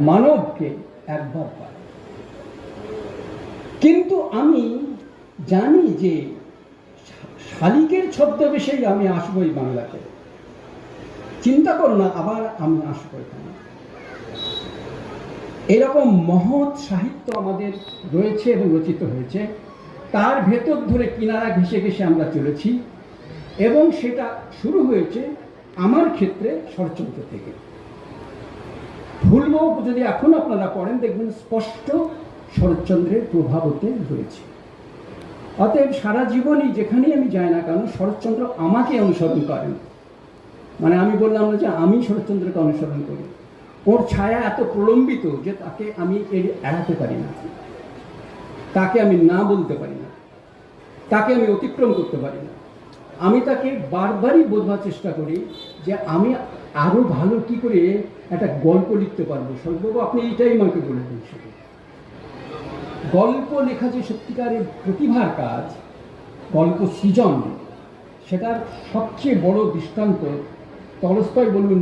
মানবকে একবার পায়। কিন্তু আমি জানি যে শালিকের ছদ্মবেশেই আমি আসব এই বাংলাতে। চিন্তা করো না, আবার আমি আসব এখানে। এরকম মহৎ সাহিত্য আমাদের রয়েছে এবং রচিত হয়েছে। তার ভেতর ধরে কিনারা ঘেসে ঘেসে আমরা চলেছি। এবং সেটা শুরু হয়েছে আমার ক্ষেত্রে শরৎচন্দ্র থেকে। ভুলবো যদি এখন আপনারা পড়েন দেখবেন স্পষ্ট শরৎচন্দ্রের প্রভাব ওতে রয়েছে। অতএব সারা জীবনই যেখানেই আমি যাই না কেন, শরৎচন্দ্র আমাকে অনুসরণ করেন। মানে আমি বললাম না যে আমি শরৎচন্দ্রকে অনুসরণ করি। ওর ছায়া এত প্রলম্বিত যে তাকে আমি এড়ি- এড়াতে পারি না। তাকে আমি না বলতে পারি না। তাকে আমি অতিক্রম করতে পারি না। আমি তাকে বারবারই বোঝার চেষ্টা করি যে আমি আরও ভালো কি করে একটা গল্প লিখতে পারব। সর্ববাবু আপনি এইটাই আমাকে বলে দিন শুধু। গল্প লেখা যে সত্যিকারের প্রতিভার কাজ, গল্প সৃজন, সেটার সবচেয়ে বড় দৃষ্টান্ত তলস্তয় বলুন